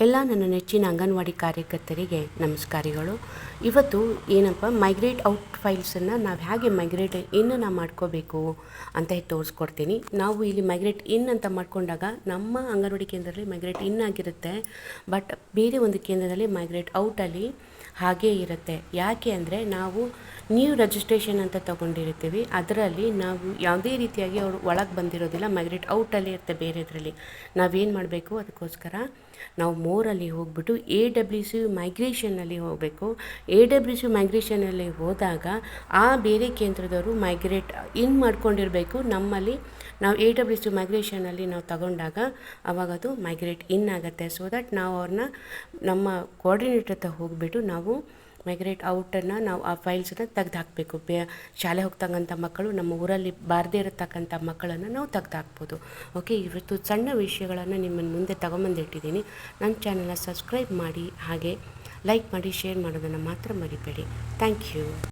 ಎಲ್ಲ ನನ್ನ ನೆಚ್ಚಿನ ಅಂಗನವಾಡಿ ಕಾರ್ಯಕರ್ತರಿಗೆ ನಮಸ್ಕಾರಗಳು. ಇವತ್ತು ಏನಪ್ಪ ಮೈಗ್ರೇಟ್ ಔಟ್ ಫೈಲ್ಸನ್ನು ನಾವು ಹೇಗೆ ಮೈಗ್ರೇಟ್ ಇನ್ನನ್ನು ಮಾಡ್ಕೋಬೇಕು ಅಂತ ತೋರಿಸ್ಕೊಡ್ತೀನಿ. ನಾವು ಇಲ್ಲಿ ಮೈಗ್ರೇಟ್ ಇನ್ ಅಂತ ಮಾಡಿಕೊಂಡಾಗ ನಮ್ಮ ಅಂಗನವಾಡಿ ಕೇಂದ್ರದಲ್ಲಿ ಮೈಗ್ರೇಟ್ ಇನ್ ಆಗಿರುತ್ತೆ. ಬಟ್ ಬೇರೆ ಒಂದು ಕೇಂದ್ರದಲ್ಲಿ ಮೈಗ್ರೇಟ್ ಔಟಲ್ಲಿ ಹಾಗೇ ಇರುತ್ತೆ. ಯಾಕೆ ಅಂದರೆ ನಾವು ನ್ಯೂ ರಿಜಿಸ್ಟ್ರೇಷನ್ ಅಂತ ತಗೊಂಡಿರ್ತೀವಿ. ಅದರಲ್ಲಿ ನಾವು ಯಾವುದೇ ರೀತಿಯಾಗಿ ಅವರು ಒಳಗೆ ಬಂದಿರೋದಿಲ್ಲ ಮೈಗ್ರೇಟ್ ಔಟಲ್ಲಿ ಇರುತ್ತೆ ಬೇರೆದ್ರಲ್ಲಿ. ನಾವೇನು ಮಾಡಬೇಕು? ಅದಕ್ಕೋಸ್ಕರ ನಾವು ಮೋರಲ್ಲಿ ಹೋಗ್ಬಿಟ್ಟು ಎ ಡಬ್ಲ್ಯೂ ಸಿ ಮೈಗ್ರೇಷನಲ್ಲಿ ಹೋಗಬೇಕು. ಎ ಡಬ್ಲ್ಯೂ ಸಿ ಮೈಗ್ರೇಷನಲ್ಲಿ ಹೋದಾಗ ಆ ಬೇರೆ ಕೇಂದ್ರದವರು ಮೈಗ್ರೇಟ್ ಇನ್ ಮಾಡ್ಕೊಂಡಿರಬೇಕು. ನಮ್ಮಲ್ಲಿ ನಾವು ಎ ಡಬ್ಲ್ಯೂ ಸಿ ಮೈಗ್ರೇಷನಲ್ಲಿ ನಾವು ತಗೊಂಡಾಗ ಅವಾಗ ಅದು ಮೈಗ್ರೇಟ್ ಇನ್ ಆಗುತ್ತೆ. ಸೊ ದಟ್ ನಾವು ಅವ್ರನ್ನ ನಮ್ಮ ಕೋಆರ್ಡಿನೇಟರ್ ಹತ್ರ ಹೋಗಿಬಿಟ್ಟು ನಾವು ಮೈಗ್ರೇಟ್ ಔಟನ್ನು ನಾವು ಆ ಫೈಲ್ಸನ್ನು ತೆಗ್ದು ಹಾಕಬೇಕು ಬೇ, ಶಾಲೆ ಹೋಗ್ತಕ್ಕಂಥ ಮಕ್ಕಳು, ನಮ್ಮ ಊರಲ್ಲಿ ಬಾರದೇ ಇರತಕ್ಕಂಥ ಮಕ್ಕಳನ್ನು ನಾವು ತೆಗ್ದು ಹಾಕ್ಬೋದು ಓಕೆ ಇವತ್ತು ಸಣ್ಣ ವಿಷಯಗಳನ್ನು ನಿಮ್ಮನ್ನು ಮುಂದೆ ತಗೊಂಬಂದಿಟ್ಟಿದ್ದೀನಿ. ನನ್ನ ಚಾನಲ್ನ ಸಬ್ಸ್ಕ್ರೈಬ್ ಮಾಡಿ, ಹಾಗೆ ಲೈಕ್ ಮಾಡಿ ಶೇರ್ ಮಾಡೋದನ್ನು ಮಾತ್ರ ಮರಿಬೇಡಿ. Thank you